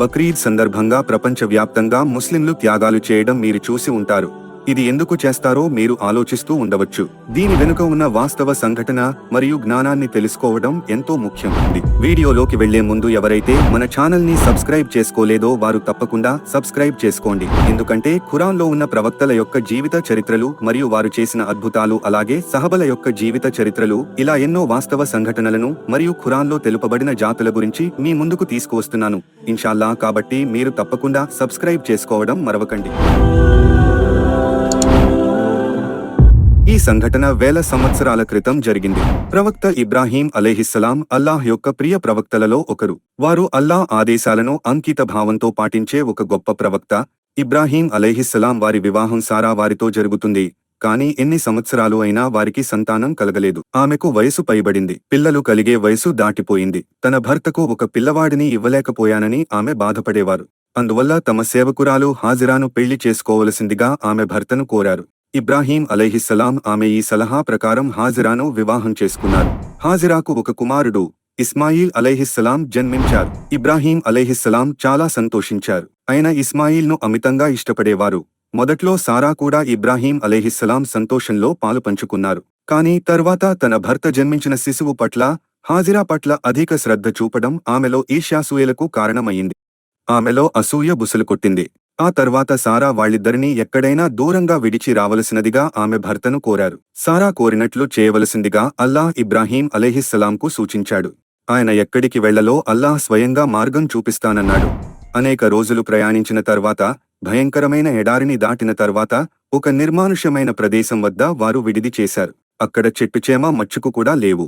బక్రీద్ సందర్భంగా ప్రపంచవ్యాప్తంగా ముస్లింలు త్యాగాలు చేయడం మీరు చూసి ఉంటారు. ఇది ఎందుకు చేస్తారో మీరు ఆలోచిస్తూ ఉండవచ్చు. దీని వెనుక ఉన్న వాస్తవ సంఘటన మరియు జ్ఞానాన్ని తెలుసుకోవడం ఎంతో ముఖ్యం ఉంది వీడియోలోకి వెళ్ళే ముందు ఎవరైతే మన ఛానల్ని సబ్స్క్రైబ్ చేసుకోలేదో వారు తప్పకుండా సబ్స్క్రైబ్ చేసుకోండి. ఎందుకంటే ఖురాన్లో ఉన్న ప్రవక్తల యొక్క జీవిత చరిత్రలు మరియు వారు చేసిన అద్భుతాలు అలాగే సహబల యొక్క జీవిత చరిత్రలు ఇలా ఎన్నో వాస్తవ సంఘటనలను మరియు ఖురాన్లో తెలుపబడిన జాతుల గురించి మీ ముందుకు తీసుకువస్తున్నాను. ఇన్షాల్లా కాబట్టి మీరు తప్పకుండా సబ్స్క్రైబ్ చేసుకోవడం మరవకండి. ఈ సంఘటన వేల సంవత్సరాల క్రితం జరిగింది. ప్రవక్త ఇబ్రాహీం అలైహిస్సలాం అల్లాహ్ యొక్క ప్రియ ప్రవక్తలలో ఒకరు. వారు అల్లాహ్ ఆదేశాలను అంకిత భావంతో పాటించే ఒక గొప్ప ప్రవక్త. ఇబ్రాహీం అలైహిస్సలాం వారి వివాహం సారా వారితో జరుగుతుంది. కానీ ఎన్ని సంవత్సరాలు అయినా వారికి సంతానం కలగలేదు. ఆమెకు వయసు పైబడింది. పిల్లలు కలిగే వయసు దాటిపోయింది. తన భర్తకు ఒక పిల్లవాడిని ఇవ్వలేకపోయానని ఆమె బాధపడేవారు. అందువల్ల తమ సేవకురాలు హాజిరాను పెళ్ళి చేసుకోవలసిందిగా ఆమె భర్తను కోరారు. ఇబ్రాహీం అలైహిస్సలాం ఆమె ఈ సలహా ప్రకారం హాజిరాను వివాహం చేసుకున్నారు. హాజిరాకు ఒక కుమారుడు ఇస్మాయిల్ అలైహిస్సలాం జన్మించారు. ఇబ్రాహీం అలైహిస్సలాం చాలా సంతోషించారు. ఆయన ఇస్మాయిల్ను అమితంగా ఇష్టపడేవారు. మొదట్లో సారా కూడా ఇబ్రాహీం అలైహిస్సలాం సంతోషంలో పాలు పంచుకున్నారు. కానీ తర్వాత తన భర్త జన్మించిన శిశువు పట్ల హాజిరా పట్ల అధిక శ్రద్ధ చూపడం ఆమెలో ఈర్ష్యాసూయలకు కారణమయ్యింది ఆమెలో అసూయ బుసలు కొట్టింది. ఆ తర్వాత సారా వాళ్ళిద్దరినీ ఎక్కడైనా దూరంగా విడిచి రావలసినదిగా ఆమె భర్తను కోరారు. సారా కోరినట్లు చేయవలసిందిగా అల్లాహ్ ఇబ్రాహీం అలెహిస్సలాంకు సూచించాడు. ఆయన ఎక్కడికి వెళ్ళలో అల్లాహ్ స్వయంగా మార్గం చూపిస్తానన్నాడు. అనేక రోజులు ప్రయాణించిన తర్వాత భయంకరమైన ఎడారిని దాటిన తర్వాత ఒక నిర్మానుష్యమైన ప్రదేశం వద్ద వారు విడిది చేశారు. అక్కడ చెట్టుచేమ మచ్చుకు కూడా లేవు.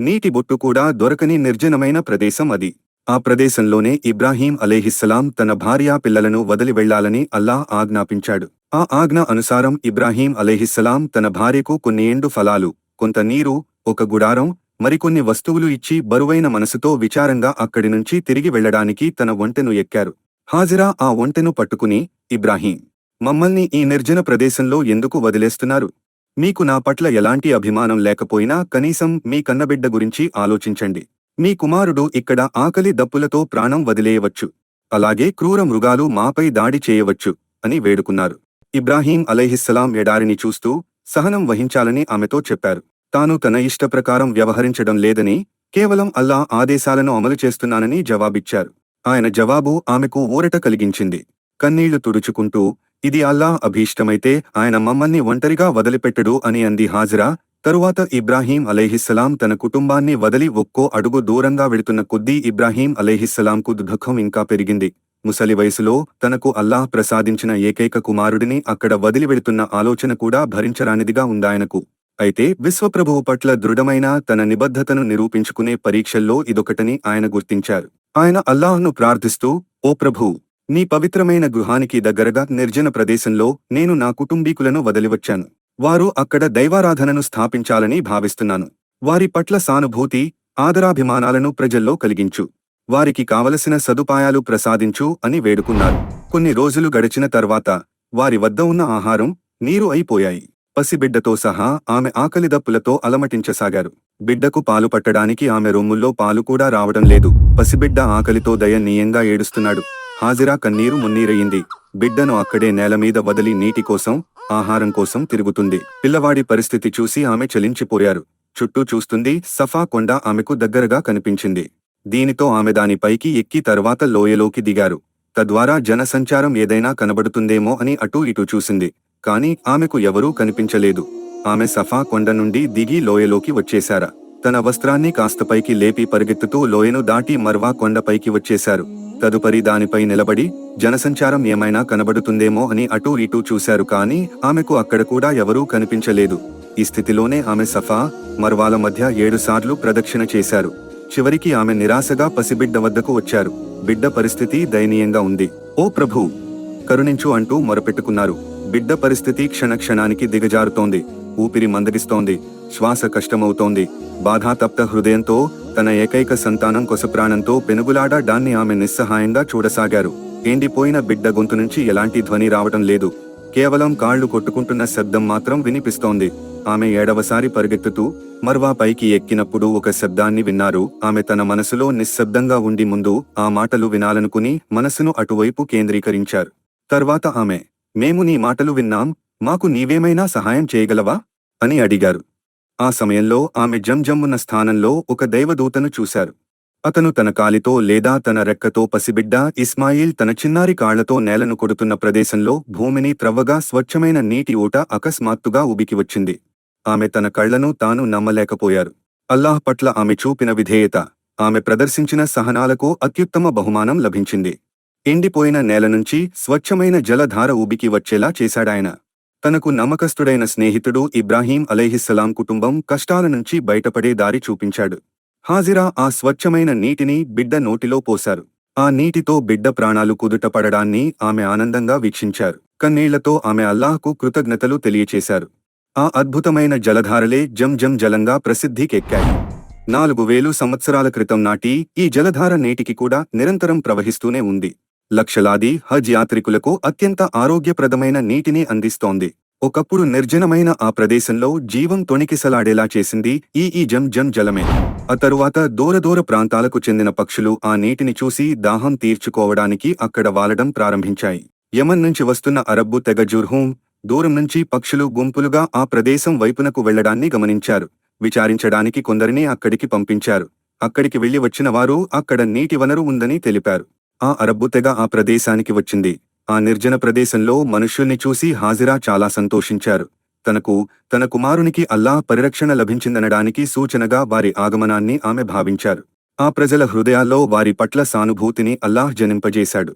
నీటి బొట్టు కూడా దొరకని నిర్జనమైన ప్రదేశం అది. ఆ ప్రదేశంలోనే ఇబ్రాహీం అలేహిస్సలాం తన భార్యా పిల్లలను వదిలి వెళ్ళాలని అల్లాహ్ ఆజ్ఞాపించాడు. ఆ ఆజ్ఞ అనుసారం ఇబ్రాహీం అలేహిస్సలాం తన భార్యకు కొన్ని ఎండు ఫలాలు కొంత నీరు ఒక గుడారం మరికొన్ని వస్తువులు ఇచ్చి బరువైన మనసుతో విచారంగా అక్కడి నుంచి తిరిగి వెళ్ళడానికి తన ఒంటెను ఎక్కారు. హాజిరా ఆ ఒంటెను పట్టుకుని ఇబ్రాహీం మమ్మల్ని ఈ నిర్జన ప్రదేశంలో ఎందుకు వదిలేస్తున్నారు? మీకు నా పట్ల ఎలాంటి అభిమానం లేకపోయినా కనీసం మీ కన్నబిడ్డ గురించి ఆలోచించండి. మీ కుమారుడు ఇక్కడ ఆకలి దప్పులతో ప్రాణం వదిలేయవచ్చు. అలాగే క్రూర మృగాలు మాపై దాడి చేయవచ్చు అని వేడుకున్నారు. ఇబ్రాహీం అలైహిస్సలాం ఎడారిని చూస్తూ సహనం వహించాలని ఆమెతో చెప్పారు. తాను తన ఇష్టప్రకారం వ్యవహరించడం లేదని కేవలం అల్లా ఆదేశాలను అమలు చేస్తున్నానని జవాబిచ్చారు. ఆయన జవాబు ఆమెకు ఊరట కలిగించింది. కన్నీళ్ళు తుడుచుకుంటూ ఇది అల్లా అభీష్టమైతే ఆయన మమ్మల్ని ఒంటరిగా వదిలిపెట్టడు అని అంది హాజరా తరువాత ఇబ్రాహీం అలైహిస్సలాం తన కుటుంబాన్ని వదిలి ఒక్కో అడుగు దూరంగా వెడుతున్న కొద్దీ ఇబ్రాహీం అలైహిస్సలాంకు దుఃఖం ఇంకా పెరిగింది. ముసలి వయసులో తనకు అల్లాహ్ ప్రసాదించిన ఏకైక కుమారుడిని అక్కడ వదిలి వెడుతున్న ఆలోచన కూడా భరించరానిదిగా ఉందాయనకు. అయితే విశ్వప్రభువు పట్ల దృఢమైన తన నిబద్ధతను నిరూపించుకునే పరీక్షల్లో ఇదొకటని ఆయన గుర్తించారు. ఆయన అల్లాహ్ను ప్రార్థిస్తూ ఓ ప్రభూ నీ పవిత్రమైన గృహానికి దగ్గరగా నిర్జన ప్రదేశంలో నేను నా కుటుంబీకులను వదిలివచ్చాను. వారు అక్కడ దైవారాధనను స్థాపించాలని భావిస్తున్నాను. వారి పట్ల సానుభూతి ఆదరాభిమానాలను ప్రజల్లో కలిగించు. వారికి కావలసిన సదుపాయాలు ప్రసాదించు అని వేడుకున్నారు. కొన్ని రోజులు గడిచిన తర్వాత వారి వద్ద ఉన్న ఆహారం నీరు అయిపోయాయి. పసిబిడ్డతో సహా ఆమె ఆకలిదప్పులతో అలమటించసాగారు. బిడ్డకు పాలు పట్టడానికి ఆమె రొమ్ముల్లో పాలు కూడా రావడం లేదు. పసిబిడ్డ ఆకలితో దయనీయంగా ఏడుస్తున్నాడు. హాజిరా కన్నీరు మున్నీరయింది బిడ్డను అక్కడే నేలమీద వదిలి నీటి కోసం ఆహారం కోసం తిరుగుతుంది. పిల్లవాడి పరిస్థితి చూసి ఆమె చలించిపోయారు. చుట్టూ చూస్తుంది సఫా కొండ ఆమెకు దగ్గరగా కనిపించింది. దీనితో ఆమె దానిపైకి ఎక్కి తర్వాత లోయలోకి దిగారు. తద్వారా జనసంచారం ఏదైనా కనబడుతుందేమో అని అటూ ఇటూ చూసింది. కాని ఆమెకు ఎవరూ కనిపించలేదు. ఆమె సఫా కొండ నుండి దిగి లోయలోకి వచ్చేశారా. తన వస్త్రాన్ని కాస్త పైకి లేపి పరిగెత్తుతూ లోయను దాటి మర్వా కొండపైకి వచ్చేశారు. తదుపరి దానిపై నిలబడి జనసంచారం ఏమైనా కనబడుతుందేమో అని అటూ ఇటూ చూశారు కాని ఆమెకు అక్కడ కూడా ఎవరూ కనిపించలేదు. ఈ స్థితిలోనే ఆమె సఫా మర్వాల మధ్య ఏడుసార్లు ప్రదక్షిణ చేశారు. చివరికి ఆమె నిరాశగా పసిబిడ్డ వద్దకు వచ్చారు. బిడ్డ పరిస్థితి దయనీయంగా ఉంది. ఓ ప్రభూ! కరుణించు అంటూ మొరపెట్టుకున్నారు. బిడ్డ పరిస్థితి క్షణక్షణానికి దిగజారుతోంది. ఊపిరి మందగిస్తోంది శ్వాస కష్టమవుతోంది. బాధాతప్త హృదయంతో తన ఏకైక సంతానం కొసప్రాణంతో పెనుగులాడా డాన్ని ఆమె నిస్సహాయంగా చూడసాగారు. ఎండిపోయిన బిడ్డ గొంతు నుంచి ఎలాంటి ధ్వని రావటం లేదు. కేవలం కాళ్ళు కొట్టుకుంటున్న శబ్దం మాత్రం వినిపిస్తోంది. ఆమె ఏడవసారి పరిగెత్తుతూ మర్వా పైకి ఎక్కినప్పుడు ఒక శబ్దాన్ని విన్నారు. ఆమె తన మనసులో నిశ్శబ్దంగా ఉండి ముందు ఆ మాటలు వినాలనుకుని మనసును అటువైపు కేంద్రీకరించారు. తర్వాత ఆమె మేము నీ మాటలు విన్నాం మాకు నీవేమైనా సహాయం చేయగలవా? అని అడిగారు. ఆ సమయంలో ఆమె జంజమ్మున్న స్థానంలో ఒక దైవదూతను చూశారు. అతను తన కాలితో లేదా తన రెక్కతో పసిబిడ్డ ఇస్మాయిల్ తన చిన్నారి కాళ్ళతో నేలను కొడుతున్న ప్రదేశంలో భూమిని త్రవ్వగా స్వచ్ఛమైన నీటి ఊట అకస్మాత్తుగా ఉబికి వచ్చింది. ఆమె తన కళ్ళను తాను నమ్మలేకపోయారు. అల్లాహ్ పట్ల ఆమె చూపిన విధేయత ఆమె ప్రదర్శించిన సహనాలకు అత్యుత్తమ బహుమానం లభించింది. ఎండిపోయిన నేల నుంచి స్వచ్ఛమైన జలధార ఉబికి వచ్చేలా చేశాడాయన. తనకు నమ్మకస్తుడైన స్నేహితుడు ఇబ్రాహీం అలైహిస్సలాం కుటుంబం కష్టాల నుంచి బయటపడే దారి చూపించాడు. హాజిరా ఆ స్వచ్ఛమైన నీటిని బిడ్డ నోటిలో పోశారు. ఆ నీటితో బిడ్డ ప్రాణాలు కుదుటపడడాన్ని ఆమె ఆనందంగా వీక్షించారు. కన్నీళ్ళతో ఆమె అల్లాహ్కు కృతజ్ఞతలు తెలియచేశారు. ఆ అద్భుతమైన జలధారలే జం జం జలంగా ప్రసిద్ధికెక్కాయి. నాలుగు వేలు సంవత్సరాల క్రితం నాటి ఈ జలధార నేటికి కూడా నిరంతరం ప్రవహిస్తూనే ఉంది. లక్షలాది హజ్ యాత్రికులకు అత్యంత ఆరోగ్యప్రదమైన నీటిని అందిస్తోంది. ఒకప్పుడు నిర్జనమైన ఆ ప్రదేశంలో జీవం తొణికిసలాడేలా చేసింది ఈ ఈ జం జం జలమే. ఆ తరువాత దూరదూర ప్రాంతాలకు చెందిన పక్షులు ఆ నీటిని చూసి దాహం తీర్చుకోవడానికి అక్కడ వాలడం ప్రారంభించాయి. యమన్ నుంచి వస్తున్న అరబ్బు తెగ జుర్హూం దూరం నుంచి పక్షులు గుంపులుగా ఆ ప్రదేశం వైపునకు వెళ్ళడాన్ని గమనించారు. విచారించడానికి కొందరిని అక్కడికి పంపించారు. అక్కడికి వెళ్ళి వచ్చిన వారు అక్కడ నీటి వనరు ఉందని తెలిపారు. ఆ అరబ్బు తెగ ఆ ప్రదేశానికి వచ్చింది. ఆ నిర్జన ప్రదేశంలో మనుష్యుల్ని చూసి హాజిరా చాలా సంతోషించారు. తనకు తన కుమారునికి అల్లాహ్ పరిరక్షణ లభించిందనడానికి సూచనగా వారి ఆగమనాన్ని ఆమె భావించారు. ఆ ప్రజల హృదయాల్లో వారి పట్ల సానుభూతిని అల్లాహ్ జనింపజేశాడు.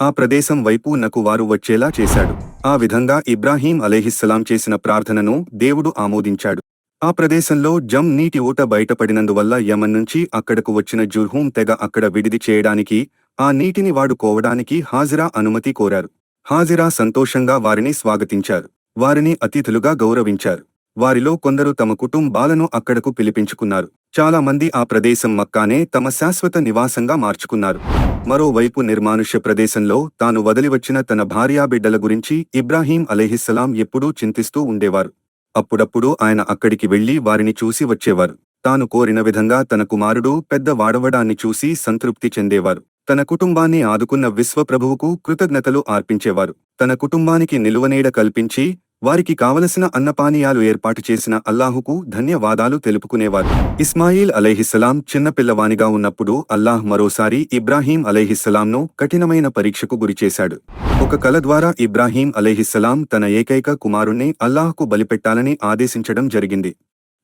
ఆ ప్రదేశం వైపు నకు వారు వచ్చేలా చేశాడు. ఆ విధంగా ఇబ్రాహీం అలైహిస్సలాం చేసిన ప్రార్థనను దేవుడు ఆమోదించాడు. ఆ ప్రదేశంలో జం నీటి ఊట బయటపడినందువల్ల యమన్ నుంచి అక్కడకు వచ్చిన జుర్హూం తెగ అక్కడ విడిది చేయడానికి ఆ నీటిని వాడుకోవడానికి హాజిరా అనుమతి కోరారు. హాజిరా సంతోషంగా వారిని స్వాగతించారు. వారిని అతిథులుగా గౌరవించారు. వారిలో కొందరు తమ కుటుంబాలను అక్కడకు పిలిపించుకున్నారు. చాలా మంది ఆ ప్రదేశం మక్కానే తమ శాశ్వత నివాసంగా మార్చుకున్నారు. మరోవైపు నిర్మానుష్య ప్రదేశంలో తాను వదిలివచ్చిన తన భార్యాబిడ్డల గురించి ఇబ్రాహీం అలైహిస్సలాం ఎప్పుడూ చింతిస్తూ ఉండేవారు. అప్పుడప్పుడు ఆయన అక్కడికి వెళ్ళి వారిని చూసి వచ్చేవారు. తాను కోరిన విధంగా తన కుమారుడు పెద్ద వాడవడాన్ని చూసి సంతృప్తి చెందేవారు. తన కుటుంబాన్ని ఆదుకున్న విశ్వప్రభువుకు కృతజ్ఞతలు అర్పించేవారు. తన కుటుంబానికి నిలువనీడ కల్పించి వారికి కావలసిన అన్నపానీయాలు ఏర్పాటు చేసిన అల్లాహుకు ధన్యవాదాలు తెలుపుకునేవారు. ఇస్మాయిల్ అలైహిస్సలాం చిన్నపిల్లవానిగా ఉన్నప్పుడు అల్లాహ్ మరోసారి ఇబ్రాహీం అలైహిస్సలాంను కఠినమైన పరీక్షకు గురిచేశాడు ఒక కల ద్వారా ఇబ్రాహీం అలైహిస్సలాం తన ఏకైక కుమారుణ్ణి అల్లాహ్కు బలిపెట్టాలని ఆదేశించడం జరిగింది.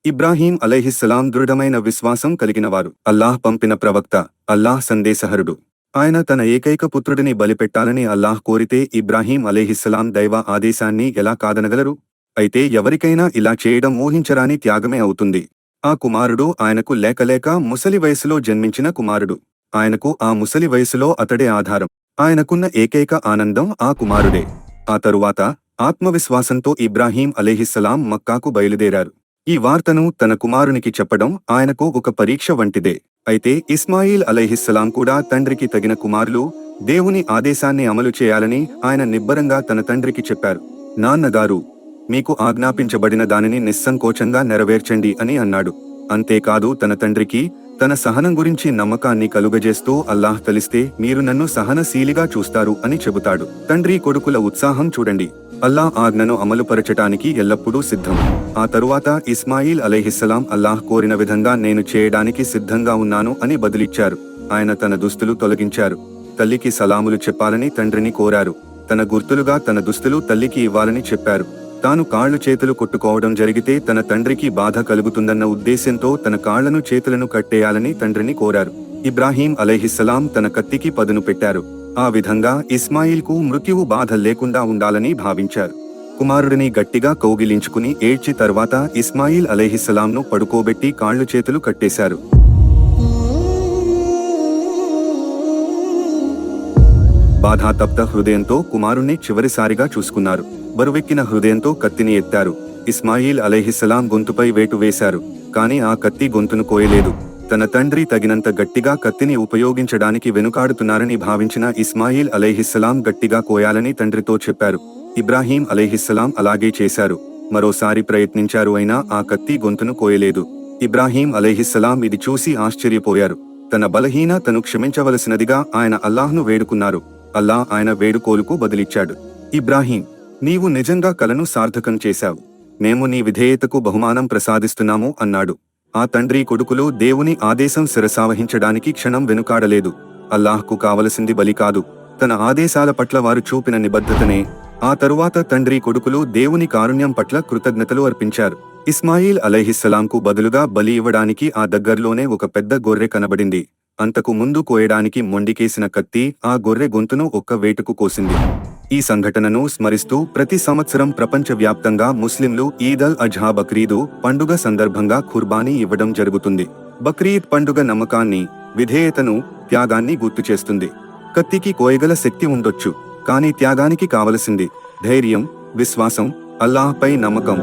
ఇబ్రాహీం అలైహిస్సలాం దృఢమైన విశ్వాసం కలిగినవారు. అల్లాహ్ పంపిన ప్రవక్త అల్లాహ్ సందేశహరుడు. ఆయన తన ఏకైక పుత్రుడిని బలిపెట్టాలని అల్లాహ్ కోరితే ఇబ్రాహీం అలైహిస్సలాం దైవ ఆదేశాన్ని ఎలా కాదనగలరు? అయితే ఎవరికైనా ఇలా చేయడం ఊహించరాని త్యాగమే అవుతుంది. ఆ కుమారుడు ఆయనకు లేకలేక ముసలి వయసులో జన్మించిన కుమారుడు. ఆయనకు ఆ ముసలి వయసులో అతడే ఆధారం. ఆయనకున్న ఏకైక ఆనందం ఆ కుమారుడే. ఆ తరువాత ఆత్మవిశ్వాసంతో ఇబ్రాహీం అలీహిస్సలాం మక్కాకు బయలుదేరారు. ఈ వార్తను తన కుమారునికి చెప్పడం ఆయనకు ఒక పరీక్ష వంటిదే. అయితే ఇస్మాయిల్ అలైహిస్సలాం కూడా తండ్రికి తగిన కుమారులు దేవుని ఆదేశాన్ని అమలు చేయాలని ఆయన నిబ్బరంగా తన తండ్రికి చెప్పారు. నాన్నగారు మీకు ఆజ్ఞాపించబడిన దానిని నిస్సంకోచంగా నెరవేర్చండి అని అన్నాడు. అంతేకాదు తన తండ్రికి తన సహనం గురించి నమ్మకాన్ని కలుగజేస్తూ అల్లాహ్ తలిస్తే మీరు నన్ను సహనశీలిగా చూస్తారు అని చెబుతాడు. తండ్రి కొడుకుల ఉత్సాహం చూడండి. అల్లాహ్ ఆజ్ఞను అమలుపరచటానికి ఎల్లప్పుడూ సిద్ధం. ఆ తరువాత ఇస్మాయిల్ అలైహిస్సలాం అల్లాహ్ కోరిన విధంగా నేను చేయడానికి సిద్ధంగా ఉన్నాను అని బదులిచ్చారు. ఆయన తన దుస్తులు తొలగించారు. తల్లికి సలాములు చెప్పాలని తండ్రిని కోరారు. తన గుర్తులుగా తన దుస్తులు తల్లికి ఇవ్వాలని చెప్పారు. తాను కాళ్ళు చేతులు కొట్టుకోవడం జరిగితే తన తండ్రికి బాధ కలుగుతుందన్న ఉద్దేశంతో తన కాళ్ళను చేతులను కట్టేయాలని తండ్రిని కోరారు. ఇబ్రాహీం అలైహిస్సలాం తన కత్తికి పదును పెట్టారు. ఆ విధంగా ఇస్మాయిల్కు మృత్యువు బాధ లేకుండా ఉండాలని భావించారు. కుమారుడిని గట్టిగా కౌగిలించుకుని ఏడ్చి తర్వాత ఇస్మాయిల్ అలైహిస్సలాంను పడుకోబెట్టి కాళ్ళు చేతులు కట్టేశారు. బాధాతప్త హృదయంతో కుమారుణ్ణి చివరిసారిగా చూసుకున్నారు. బరువెక్కిన హృదయంతో కత్తిని ఎత్తారు. ఇస్మాయిల్ అలహిస్సలాం గొంతుపై వేటు వేశారు. కాని ఆ కత్తి గొంతును కోయలేదు. తన తండ్రి తగినంత గట్టిగా కత్తిని ఉపయోగించడానికి వెనుకాడుతున్నారని భావించిన ఇస్మాయిల్ అలైహిస్సలాం గట్టిగా కోయాలని తండ్రితో చెప్పారు. ఇబ్రాహీం అలైహిస్సలాం అలాగే చేశారు. మరోసారి ప్రయత్నించారు అయినా ఆ కత్తి గొంతును కోయలేదు. ఇబ్రాహీం అలైహిస్సలాం ఇది చూసి ఆశ్చర్యపోయారు. తన బలహీన తను క్షమించవలసినదిగా ఆయన అల్లాహ్ను వేడుకున్నారు. అల్లా ఆయన వేడుకోలుకు బదిలిచ్చాడు. ఇబ్రాహీం నీవు నిజంగా కలను సార్థకం చేశావు. మేము నీ విధేయతకు బహుమానం ప్రసాదిస్తున్నాము అన్నాడు. ఆ తండ్రి కొడుకులు దేవుని ఆదేశం శిరసావహించడానికి క్షణం వెనుకాడలేదు. అల్లాహ్కు కావలసింది బలి కాదు. తన ఆదేశాల పట్ల వారు చూపిన నిబద్ధతనే. ఆ తరువాత తండ్రి కొడుకులు దేవుని కారుణ్యం పట్ల కృతజ్ఞతలు అర్పించారు. ఇస్మాయిల్ అలైహిస్సలాంకు బదులుగా బలి ఇవ్వడానికి ఆ దగ్గర్లోనే ఒక పెద్ద గొర్రె కనబడింది. అంతకు ముందు కోయడానికి మొండికేసిన కత్తి ఆ గొర్రె గొంతును ఒక్క వేటుకు కోసింది. ఈ సంఘటనను స్మరిస్తూ ప్రతి సంవత్సరం ప్రపంచవ్యాప్తంగా ముస్లింలు ఈద్ అల్ అజ్హా బక్రీదు పండుగ సందర్భంగా ఖుర్బానీ ఇవ్వడం జరుగుతుంది. బక్రీద్ పండుగ నమ్మకాన్ని విధేయతను త్యాగాన్ని గుర్తు చేస్తుంది. కత్తికి కోయగల శక్తి ఉండొచ్చు కానీ త్యాగానికి కావలసింది ధైర్యం విశ్వాసం అల్లాహ్పై నమ్మకం.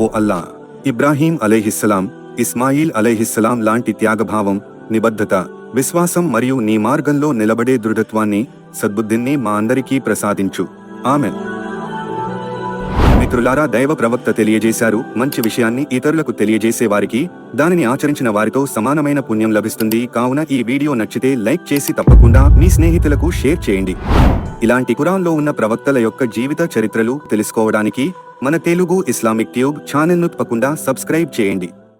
ఓ అల్లా ఇబ్రాహీం అలైహిస్సలాం ఇస్మాయిల్ అలైహిస్సలాం లాంటి త్యాగభావం నిబద్ధత విశ్వాసం మరియు నీ మార్గంలో నిలబడే దృఢత్వాన్ని సద్బుద్ధిని మా అందరికీ ప్రసాదించు. ఆమె మిత్రులారా దైవ ప్రవక్త తెలియజేశారు. మంచి విషయాన్ని ఇతరులకు తెలియజేసే వారికి దానిని ఆచరించిన వారితో సమానమైన పుణ్యం లభిస్తుంది. కావున ఈ వీడియో నచ్చితే లైక్ చేసి తప్పకుండా మీ స్నేహితులకు షేర్ చేయండి. ఇలాంటి కురాన్లో ఉన్న ప్రవక్తల యొక్క జీవిత చరిత్రలు తెలుసుకోవడానికి మన తెలుగు ఇస్లామిక్ ట్యూబ్ ఛానల్ను తప్పకుండా సబ్స్క్రైబ్ చేయండి.